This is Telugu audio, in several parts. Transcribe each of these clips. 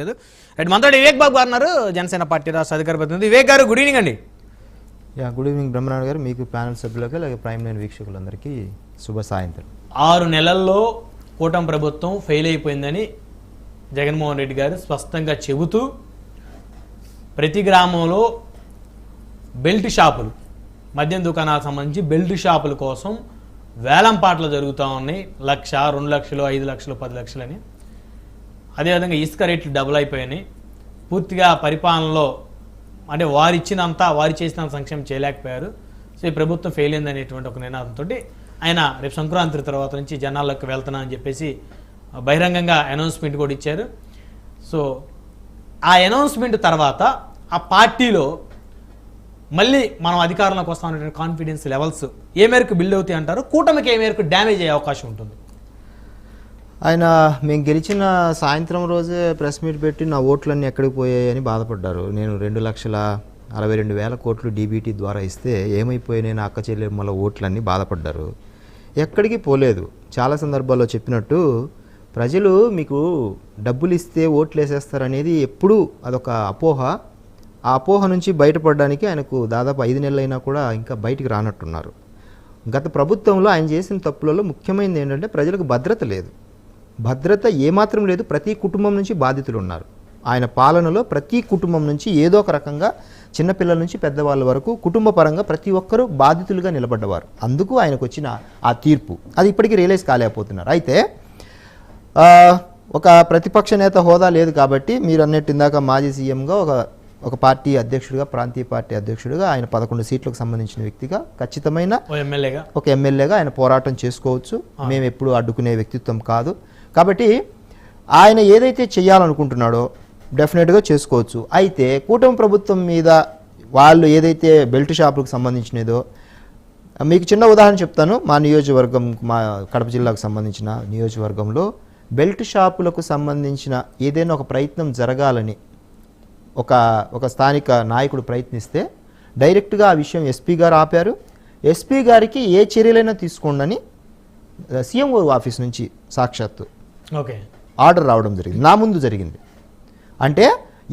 లేదు రైట్ మనతో వివేక్ బాబు గారు ఉన్నారు. జనసేన పార్టీ రాష్ట్ర అధికార ప్రతినిధి. వివేక్ గారు గుడ్ ఈవినింగ్ అండి. యా గుడ్ ఈవినింగ్ బ్రహ్మనాయుడు గారు. మీకు ప్యానల్ సభ్యులకు అలాగే ప్రైమ్ లైన్ వీక్షకులందరికీ శుభ సాయంత్రం. ఆరు నెలల్లో కూటమి ప్రభుత్వం ఫెయిల్ అయిపోయిందని జగన్మోహన్ రెడ్డి గారు స్పష్టంగా చెబుతూ ప్రతి గ్రామంలో బెల్ట్ షాపులు మద్యం దుకాణాలకు సంబంధించి బెల్ట్ షాపుల కోసం వేలం పాటలు జరుగుతూ ఉన్నాయి. లక్ష రెండు లక్షలు ఐదు లక్షలు పది లక్షలని. అదేవిధంగా ఇసుక రేట్లు డబుల్ అయిపోయినాయి. పూర్తిగా పరిపాలనలో అంటే వారు ఇచ్చినంత వారు చేసినంత సంక్షేమం చేయలేకపోయారు. సో ఈ ప్రభుత్వం ఫెయిల్ అయింది అనేటువంటి ఒక నినాదంతో ఆయన రేపు సంక్రాంతి తర్వాత నుంచి జనాల్లోకి వెళ్తున్నా అని చెప్పేసి బహిరంగంగా అనౌన్స్మెంట్ కూడా ఇచ్చారు. సో ఆ అనౌన్స్మెంట్ తర్వాత ఆ పార్టీలో మళ్ళీ మనం అధికారంలోకి వస్తామనేటువంటి కాన్ఫిడెన్స్ లెవెల్స్ ఏ మేరకు బిల్డ్ అవుతాయి అంటారు? కూటమికి ఏ మేరకు డ్యామేజ్ అయ్యే అవకాశం ఉంటుంది? ఆయన మేము గెలిచిన సాయంత్రం రోజే ప్రెస్ మీట్ పెట్టి నా ఓట్లన్నీ ఎక్కడికి పోయాయని బాధపడ్డారు. నేను రెండు లక్షల అరవై రెండు వేల కోట్లు డీబీటీ ద్వారా ఇస్తే ఏమైపోయినాయి నా అక్క చెల్లెమ్మల ఓట్లన్నీ బాధపడ్డారు. ఎక్కడికి పోలేదు. చాలా సందర్భాల్లో చెప్పినట్టు ప్రజలు మీకు డబ్బులు ఇస్తే ఓట్లు వేసేస్తారనేది ఎప్పుడూ అదొక అపోహ. ఆ అపోహ నుంచి బయటపడడానికి ఆయనకు దాదాపు ఐదు నెలలైనా కూడా ఇంకా బయటికి రానట్టున్నారు. గత ప్రభుత్వంలో ఆయన చేసిన తప్పులలో ముఖ్యమైనది ఏంటంటే ప్రజలకు భద్రత లేదు. భద్రత ఏమాత్రం లేదు ప్రతి కుటుంబం నుంచి బాధితులు ఉన్నారు. ఆయన పాలనలో ప్రతి కుటుంబం నుంచి ఏదో ఒక రకంగా చిన్నపిల్లల నుంచి పెద్దవాళ్ళ వరకు కుటుంబ పరంగా ప్రతి ఒక్కరూ బాధితులుగా నిలబడ్డవారు. అందుకు ఆయనకు వచ్చిన ఆ తీర్పు. అది ఇప్పటికీ రియలైజ్ కాలేకపోతున్నారు. అయితే ఒక ప్రతిపక్ష నేత హోదా లేదు కాబట్టి మీరు అన్నట్టు ఇందాక మాజీ సీఎంగా ఒక ఒక పార్టీ అధ్యక్షుడిగా ప్రాంతీయ పార్టీ అధ్యక్షుడిగా ఆయన పదకొండు సీట్లకు సంబంధించిన వ్యక్తిగా ఖచ్చితమైన ఒక ఎమ్మెల్యేగా ఆయన పోరాటం చేసుకోవచ్చు. మేము ఎప్పుడు అడ్డుకునే వ్యక్తిత్వం కాదు. కాబట్టి ఆయన ఏదైతే చేయాలనుకుంటున్నాడో డెఫినెట్గా చేసుకోవచ్చు. అయితే కూటమి ప్రభుత్వం మీద వాళ్ళు ఏదైతే బెల్ట్ షాపులకు సంబంధించినదో మీకు చిన్న ఉదాహరణ చెప్తాను. మా నియోజకవర్గం మా కడప జిల్లాకు సంబంధించిన నియోజకవర్గంలో బెల్ట్ షాపులకు సంబంధించిన ఏదైనా ఒక ప్రయత్నం జరగాలని ఒక ఒక స్థానిక నాయకుడు ప్రయత్నిస్తే డైరెక్ట్గా ఆ విషయం ఎస్పీ గారు ఆపారు. ఎస్పీ గారికి ఏ చర్యలైనా తీసుకోండి సీఎం ఆఫీస్ నుంచి సాక్షాత్తు. ఓకే. ఆర్డర్ రావడం జరిగింది. నా ముందు జరిగింది. అంటే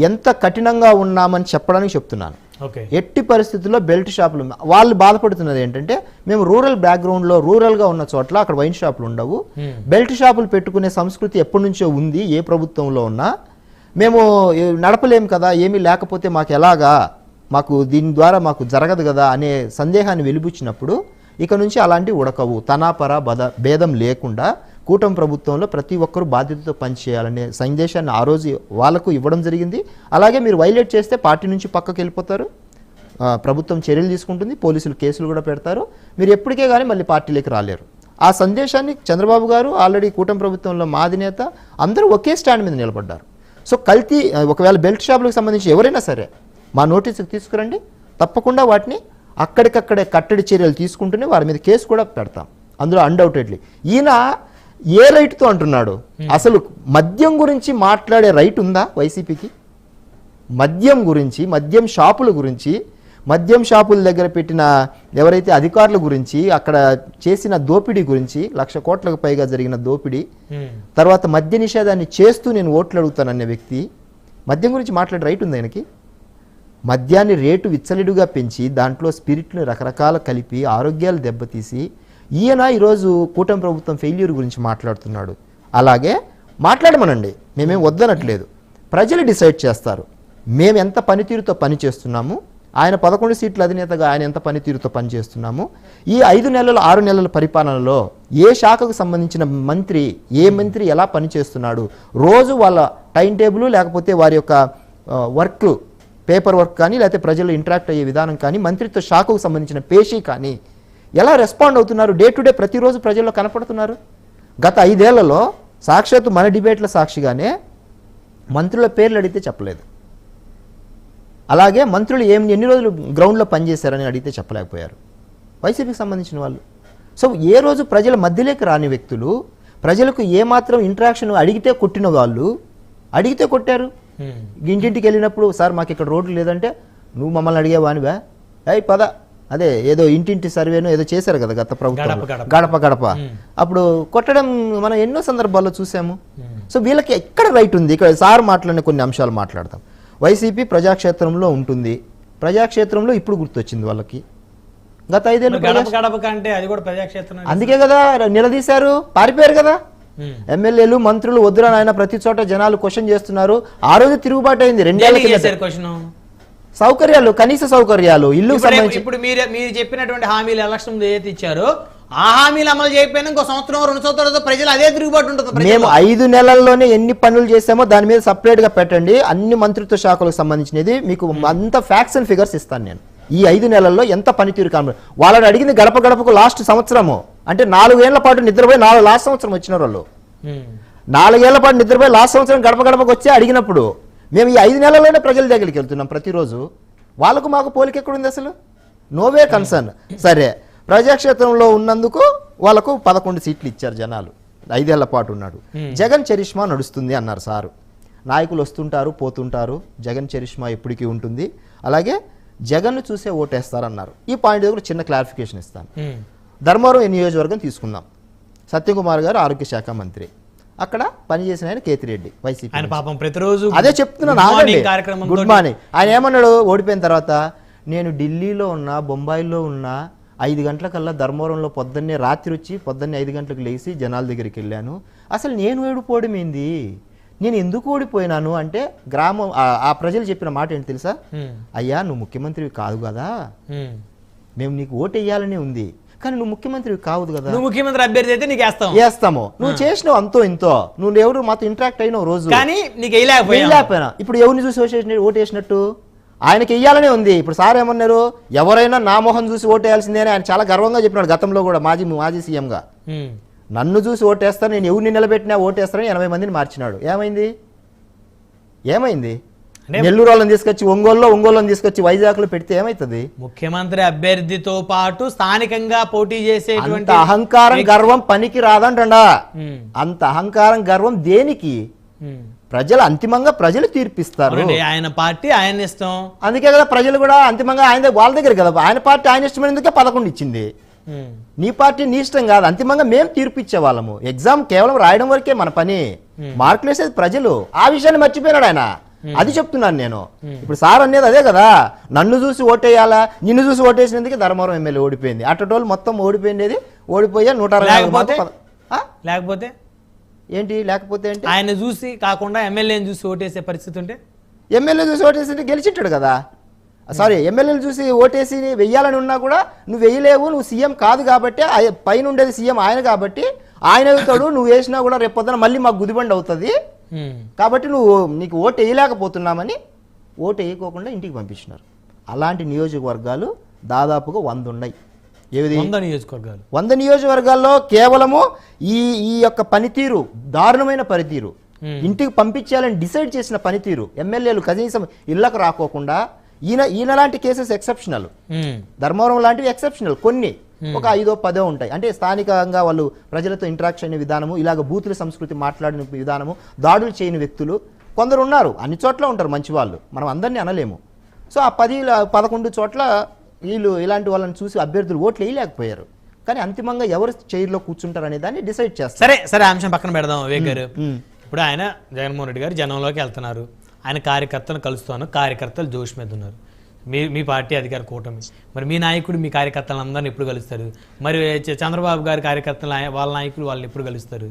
ఎంత కఠినంగా ఉన్నామని చెప్పడానికి చెప్తున్నాను. ఓకే. ఎట్టి పరిస్థితుల్లో బెల్ట్ షాపులు వాళ్ళు బాధపడుతున్నది ఏంటంటే మేము రూరల్ బ్యాక్గ్రౌండ్లో రూరల్గా ఉన్న చోట్ల అక్కడ వైన్ షాపులు ఉండవు. బెల్ట్ షాపులు పెట్టుకునే సంస్కృతి ఎప్పటి నుంచో ఉంది ఏ ప్రభుత్వంలో ఉన్నా. మేము ఏ, నడపలేం కదా ఏమీ లేకపోతే మాకు ఎలాగా మాకు దీని ద్వారా మాకు జరగదు కదా అనే సందేహాన్ని వెలిబుచ్చినప్పుడు ఇక నుంచి అలాంటివి ఉడకవు. తనాపర బద భేదం లేకుండా కూటమి ప్రభుత్వంలో ప్రతి ఒక్కరూ బాధ్యతతో పనిచేయాలనే సందేశాన్ని ఆ రోజు వాళ్ళకు ఇవ్వడం జరిగింది. అలాగే మీరు వైలేట్ చేస్తే పార్టీ నుంచి పక్కకి వెళ్ళిపోతారు. ప్రభుత్వం చర్యలు తీసుకుంటుంది పోలీసులు కేసులు కూడా పెడతారు. మీరు ఎప్పటికే కానీ మళ్ళీ పార్టీలోకి రాలేరు. ఆ సందేశాన్ని చంద్రబాబు గారు ఆల్రెడీ కూటమి ప్రభుత్వంలో మా అధినేత అందరూ ఒకే స్టాండ్ మీద నిలబడ్డారు. సో కల్తీ ఒకవేళ బెల్ట్ షాపులకు సంబంధించి ఎవరైనా సరే మా నోటీసుకు తీసుకురండి. తప్పకుండా వాటిని అక్కడికక్కడే కట్టడి చర్యలు తీసుకుంటూనే వారి మీద కేసు కూడా పెడతాం. అందులో అన్డౌటెడ్లీ ఈయన ఏ రైట్తో అంటున్నాడు? అసలు మద్యం గురించి మాట్లాడే రైట్ ఉందా వైసీపీకి? మద్యం గురించి మద్యం షాపుల గురించి మద్యం షాపుల దగ్గర పెట్టిన ఎవరైతే అధికారుల గురించి అక్కడ చేసిన దోపిడీ గురించి లక్ష కోట్లకు పైగా జరిగిన దోపిడీ. తర్వాత మద్య నిషేధాన్ని చేస్తూ నేను ఓట్లు అడుగుతాననే వ్యక్తి మద్యం గురించి మాట్లాడే రైట్ ఉంది ఆయనకి మద్యాన్ని రేటు విచ్చలిడుగా పెంచి దాంట్లో స్పిరిట్ని రకరకాల కలిపి ఆరోగ్యాలు దెబ్బతీసి ఈయన ఈరోజు కూటమి ప్రభుత్వం ఫెయిల్యూర్ గురించి మాట్లాడుతున్నాడు. అలాగే మాట్లాడమనండి. మేమేం వద్దనట్లేదు. ప్రజలు డిసైడ్ చేస్తారు. మేము ఎంత పనితీరుతో పని చేస్తున్నాము? ఆయన పదకొండు సీట్ల అధినేతగా ఆయన ఎంత పనితీరుతో పనిచేస్తున్నాము ఈ ఐదు నెలల ఆరు నెలల పరిపాలనలో ఏ శాఖకు సంబంధించిన మంత్రి ఏ మంత్రి ఎలా పనిచేస్తున్నాడు రోజు వాళ్ళ టైం టేబుల్ లేకపోతే వారి యొక్క వర్క్ పేపర్ వర్క్ కానీ లేకపోతే ప్రజలు ఇంటరాక్ట్ అయ్యే విధానం కానీ మంత్రిత్వ శాఖకు సంబంధించిన పేషీ కానీ ఎలా రెస్పాండ్ అవుతున్నారు? డే టు డే ప్రతిరోజు ప్రజల్లో కనపడుతున్నారు? గత ఐదేళ్ళలో సాక్షాత్తు మన డిబేట్ల సాక్షిగానే మంత్రుల పేర్లు అడిగితే చెప్పలేదు. అలాగే మంత్రులు ఏం ఎన్ని రోజులు గ్రౌండ్లో పనిచేశారని అడిగితే చెప్పలేకపోయారు. వైసీపీకి సంబంధించిన వాళ్ళు. సో ఏ రోజు ప్రజల మధ్యలోకి రాని వ్యక్తులు ప్రజలకు ఏమాత్రం ఇంటరాక్షన్ అడిగితే కొట్టిన వాళ్ళు అడిగితే కొట్టారు. ఇంటింటికి వెళ్ళినప్పుడు సార్ మాకు ఇక్కడ రోడ్లు లేదంటే నువ్వు మమ్మల్ని అడిగేవానివా? ఏయ్ పద. అదే ఏదో ఇంటింటి సర్వేను ఏదో చేశారు కదా గత ప్రభుత్వం. గడప గడప. అప్పుడు కొట్టడం మనం ఎన్నో సందర్భాల్లో చూసాము. సో వీళ్ళకి ఎక్కడ రైట్ ఉంది? ఇక్కడ సార్ మాట్లాడిన కొన్ని అంశాలు మాట్లాడతాం వైసీపీ ప్రజాక్షేత్రంలో ఉంటుంది. ప్రజాక్షేత్రంలో ఇప్పుడు గుర్తొచ్చింది వాళ్ళకి. గత ఐదేళ్ళు అందుకే కదా నిలదీశారు. పారిపోయారు కదా. ఎమ్మెల్యేలు మంత్రులు వద్దురా నాయన ప్రతి చోట జనాలు క్వశ్చన్ చేస్తున్నారు. ఆ రోజు తిరుగుబాటు అయింది. చేశారు క్వశ్చన్? సౌకర్యాలు కనీస సౌకర్యాలు ఇల్లు ఇప్పుడు సంబంధించి ఇప్పుడు మీరు మీరు చెప్పినటువంటి హామీలు ఎలక్షన్ ముందు ఏదైతే ఇచ్చారో ఆ హామీలు అమలు చేయకపోయినా ఇంకో సంవత్సరం రెండు సంవత్సరాలతో ప్రజలు అదే తిరుగుబాటు ఉంటుంది మేము. ఐదు నెలల్లోనే ఎన్ని పనులు చేసామో దాని మీద సపరేట్గా పెట్టండి. అన్ని మంత్రిత్వ శాఖలకు సంబంధించినది మీకు అంత ఫ్యాక్ట్స్ అండ్ ఫిగర్స్ ఇస్తాను నేను. ఈ ఐదు నెలల్లో ఎంత పనితీరు కాను వాళ్ళని అడిగింది గడప గడపకు లాస్ట్ సంవత్సరము. అంటే నాలుగేళ్ళ పాటు నిద్రపోయి నాలుగు లాస్ట్ సంవత్సరం వచ్చిన వాళ్ళు. ఉమ్. నాలుగేళ్ళ పాటు నిద్రపోయి లాస్ట్ సంవత్సరం గడప గడపకు వచ్చి అడిగినప్పుడు మేము ఈ ఐదు నెలల్లోనే ప్రజల దగ్గరికి వెళ్తున్నాం ప్రతిరోజు. వాళ్ళకు మాకు పోలిక ఎక్కడుంది అసలు? నోవే కన్సర్న్ సరే ప్రజాక్షేత్రంలో ఉన్నందుకు వాళ్ళకు పదకొండు సీట్లు ఇచ్చారు జనాలు. ఐదేళ్ళ పాటు ఉన్నాడు. జగన్ చరిష్మా నడుస్తుంది అన్నారు సారు. నాయకులు వస్తుంటారు పోతుంటారు. జగన్ చరిష్మా ఎప్పటికీ ఉంటుంది. అలాగే జగన్ను చూసే ఓటేస్తారన్నారు. ఈ పాయింట్ దగ్గర చిన్న క్లారిఫికేషన్ ఇస్తాను. ఉమ్. ధర్మవరం నియోజకవర్గం తీసుకుందాం. సత్యకుమార్ గారు ఆరోగ్య శాఖ మంత్రి. అక్కడ పనిచేసిన ఆయన కేతిరెడ్డి వైసీపీ ఆయన పాపం ప్రతిరోజు అదే చెప్తున్నాను గుడ్ మార్నింగ్ ఆయన ఏమన్నాడు? ఓడిపోయిన తర్వాత నేను ఢిల్లీలో ఉన్నా బొంబాయిలో ఉన్నా ఐదు గంటలకల్లా ధర్మవరంలో పొద్దున్నే రాత్రి వచ్చి పొద్దున్నే ఐదు గంటలకు లేచి జనాల దగ్గరికి వెళ్ళాను. అసలు నేను ఓడిపోవడం ఏంది? నేను ఎందుకు ఓడిపోయినాను? అంటే గ్రామం ఆ- ప్రజలు చెప్పిన మాట ఏంటి తెలుసా. అయ్యా నువ్వు ముఖ్యమంత్రివి కాదు కదా. మేము నీకు ఓటు వేయాలనే ఉంది. కానీ నువ్వు ముఖ్యమంత్రివి కాదు కదా. నువ్వు ముఖ్యమంత్రి అభ్యర్థి అయితే నీకు వేస్తాం వేస్తాము. నువ్వు చేసినావు అంతో ఇంతో. నువ్వు ఎవరు మాతో ఇంటరాక్ట్ అయినావు రోజు. కానీ నీకు వేయలేకపోయినా. ఇప్పుడు ఎవరిని చూసి ఓటేసిన ఓటేసినట్టు ఆయనకి వెయ్యాలనే ఉంది. ఇప్పుడు సార్ ఏమన్నారు? ఎవరైనా నా మొహం చూసి ఓటేయాల్సిందే అని ఆయన చాలా గర్వంగా చెప్పినాడు గతంలో కూడా మాజీ మాజీ సీఎంగా. నన్ను చూసి ఓటేస్తాను నేను ఎవరిని నిలబెట్టినా ఓటేస్తానని ఎనభై మందిని మార్చినాడు. ఏమైంది? ఏమైంది? నెల్లూరు వాళ్ళని తీసుకొచ్చి ఒంగోలులో ఒంగోలుని తీసుకొచ్చి వైజాగ్లో పెడితే ఏమవుతుంది ముఖ్యమంత్రి అభ్యర్థితో పాటు స్థానికంగా పోటీ చేసేటువంటి అహంకారం గర్వం పనికి రాదంటండా. అంత అహంకారం గర్వం దేనికి. ప్రజలు అంతిమంగా ప్రజలు తీర్పిస్తారు. ఆయన పార్టీ ఆయన ఇష్టం. అందుకే కదా ప్రజలు కూడా అంతిమంగా ఆయన వాళ్ళ దగ్గర కదా. ఆయన పార్టీ ఆయన ఇష్టమైనందుకే పదకొండు ఇచ్చింది. నీ పార్టీ నీ ఇష్టం కాదు. అంతిమంగా మేము తీర్పు ఇచ్చే వాళ్ళము. ఎగ్జామ్ కేవలం రాయడం వరకే మన పని. మార్కులు వేసేది ప్రజలు. ఆ విషయాన్ని మర్చిపోయినాడు ఆయన. అది చెప్తున్నాను నేను. ఇప్పుడు సార్ అనేది అదే కదా. నన్ను చూసి ఓటేయాలా? నిన్ను చూసి ఓటేసినందుకే ధర్మవరం ఎమ్మెల్యే ఓడిపోయింది. అట్టటోళ్ళు మొత్తం ఓడిపోయింది ఓడిపోయా? నూట అరవై లేకపోతే? ఏంటి? లేకపోతే ఏంటి? ఆయన చూసి కాకుండా ఎమ్మెల్యేని చూసి ఓటేసే పరిస్థితి ఉంటే? ఎమ్మెల్యే చూసి ఓటేసి గెలిచింటాడు కదా. సారీ ఎమ్మెల్యేలు చూసి ఓటేసి వెయ్యాలని ఉన్నా కూడా నువ్వు వెయ్యలేవు నువ్వు సీఎం కాదు కాబట్టి పైన ఉండేది సీఎం ఆయన కాబట్టి ఆయన అవుతాడు నువ్వు వేసినా కూడా రేపు పొద్దున మళ్ళీ మాకు గుదిబండి అవుతుంది. కాబట్టి నువ్వు నీకు ఓటు వేయలేకపోతున్నామని ఓటు వేయకోకుండా ఇంటికి పంపించినారు. అలాంటి నియోజకవర్గాలు దాదాపుగా వంద ఉన్నాయి. ఏది? వంద నియోజకవర్గాలు. వంద నియోజకవర్గాల్లో కేవలము ఈ ఈ యొక్క పనితీరు దారుణమైన పనితీరు Hmm. ఇంటికి పంపించాలని డిసైడ్ చేసిన పనితీరు ఎమ్మెల్యేలు కనీసం ఇళ్ళకు రాకోకుండా ఈయన ఈయన లాంటి కేసెస్ ఎక్సెప్షనల్. ఉమ్. ధర్మవరం లాంటివి ఎక్సెప్షనల్ కొన్ని. ఒక ఐదో పదో ఉంటాయి. అంటే స్థానికంగా వాళ్ళు ప్రజలతో ఇంటరాక్షన్ అయిన విధానము ఇలాగ బూతుల సంస్కృతి మాట్లాడిన విధానము దాడులు చేయని వ్యక్తులు కొందరు ఉన్నారు అన్ని చోట్ల ఉంటారు మంచి వాళ్ళు. మనం అందరినీ అనలేము. సో ఆ పది పదకొండు చోట్ల వీళ్ళు ఇలాంటి వాళ్ళని చూసి అభ్యర్థులు ఓట్లు వేయలేకపోయారు. కానీ అంతిమంగా ఎవరు చైర్లో కూర్చుంటారు అనే దాన్ని డిసైడ్ చేస్తారు. సరే సరే ఆ అంశం పక్కన పెడదాం వివేక్ గారు. ఇప్పుడు ఆయన జగన్మోహన్ రెడ్డి గారు జనంలోకి వెళ్తున్నారు. ఆయన కార్యకర్తలను కలుస్తాను కార్యకర్తలు జోష్ మీద ఉన్నారు. మీ మీ పార్టీ అధికార కూటమి. మరి మీ నాయకుడు మీ కార్యకర్తలను అందరిని ఎప్పుడు కలుస్తారు? మరి చంద్రబాబు గారి కార్యకర్తలు వాళ్ళ నాయకులు వాళ్ళని ఎప్పుడు కలుస్తారు?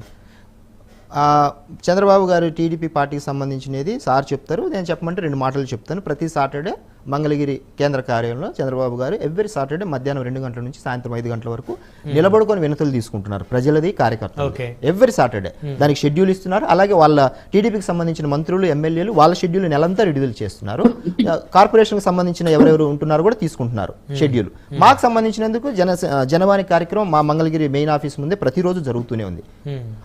చంద్రబాబు గారు టీడీపీ పార్టీకి సంబంధించినది సార్ చెప్తారు. నేను చెప్పమంటే రెండు మాటలు చెప్తాను. ప్రతి సాటర్డే మంగళగిరి కేంద్ర కార్యాలయంలో చంద్రబాబు గారు ఎవ్రీ సాటర్డే మధ్యాహ్నం రెండు గంటల నుంచి సాయంత్రం ఐదు గంటల వరకు నిలబడుకొని వినతులు తీసుకుంటున్నారు. ప్రజలది కార్యకర్తలు ఎవ్రీ సాటర్డే. దానికి షెడ్యూల్ ఇస్తున్నారు. అలాగే వాళ్ళ టీడీపీకి సంబంధించిన మంత్రులు ఎమ్మెల్యేలు వాళ్ళ షెడ్యూల్ నెలంతా విడుదల చేస్తున్నారు. ఆ, కార్పొరేషన్కి సంబంధించిన ఎవరెవరు ఉంటున్నారో కూడా తీసుకుంటున్నారు షెడ్యూల్. మాకు సంబంధించినందుకు జన జనవాణి కార్యక్రమం మా మంగళగిరి మెయిన్ ఆఫీస్ ముందే ప్రతిరోజు జరుగుతూనే ఉంది.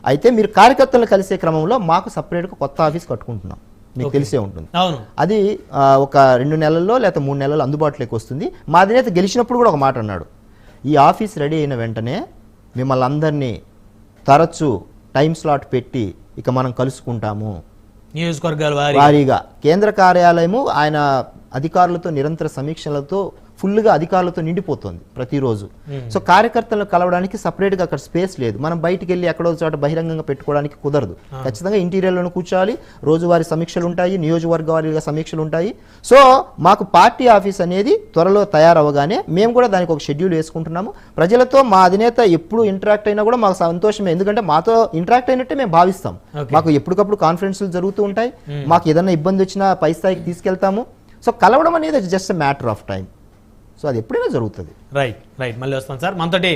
అయితే మీరు కార్యకర్తలు కలిసే క్రమంలో మాకు సపరేట్గా కొత్త ఆఫీస్ కట్టుకుంటున్నాం. మీకు తెలిసే ఉంటుంది. అవును. అది ఒక రెండు నెలల్లో లేకపోతే మూడు నెలల్లో అందుబాటులోకి వస్తుంది. మా అధినేత గెలిచినప్పుడు కూడా ఒక మాట అన్నాడు. ఈ ఆఫీస్ రెడీ అయిన వెంటనే మిమ్మల్ని అందరినీ తరచూ టైం స్లాట్ పెట్టి ఇక మనం కలుసుకుంటాము. నియోజకవర్గాల వారి వారీగా. కేంద్ర కార్యాలయము ఆయన అధికారులతో నిరంతర సమీక్షలతో ఫుల్గా అధికారులతో నిండిపోతుంది ప్రతిరోజు. సో కార్యకర్తలను కలవడానికి సపరేట్గా అక్కడ స్పేస్ లేదు. మనం బయటికి వెళ్ళి ఎక్కడో చోట బహిరంగంగా పెట్టుకోవడానికి కుదరదు. ఖచ్చితంగా ఇంటీరియర్లోనే కూర్చోవాలి. రోజువారీ సమీక్షలు ఉంటాయి. నియోజకవర్గ వారీగా సమీక్షలు ఉంటాయి. సో మాకు పార్టీ ఆఫీస్ అనేది త్వరలో తయారవగానే మేము కూడా దానికి ఒక షెడ్యూల్ వేసుకుంటున్నాము. ప్రజలతో మా అధినేత ఎప్పుడు ఇంటరాక్ట్ అయినా కూడా మాకు సంతోషమే. ఎందుకంటే మాతో ఇంటరాక్ట్ అయినట్టే మేము భావిస్తాం. మాకు ఎప్పటికప్పుడు కాన్ఫరెన్స్లు జరుగుతూ ఉంటాయి. మాకు ఏదైనా ఇబ్బంది వచ్చినా పై స్థాయికి తీసుకెళ్తాము. సో కలవడం అనేది just matter of time. So అది ఎప్పుడైనా జరుగుతుంది. రైట్ రైట్ మళ్ళీ వస్తాను సార్. మనతోటి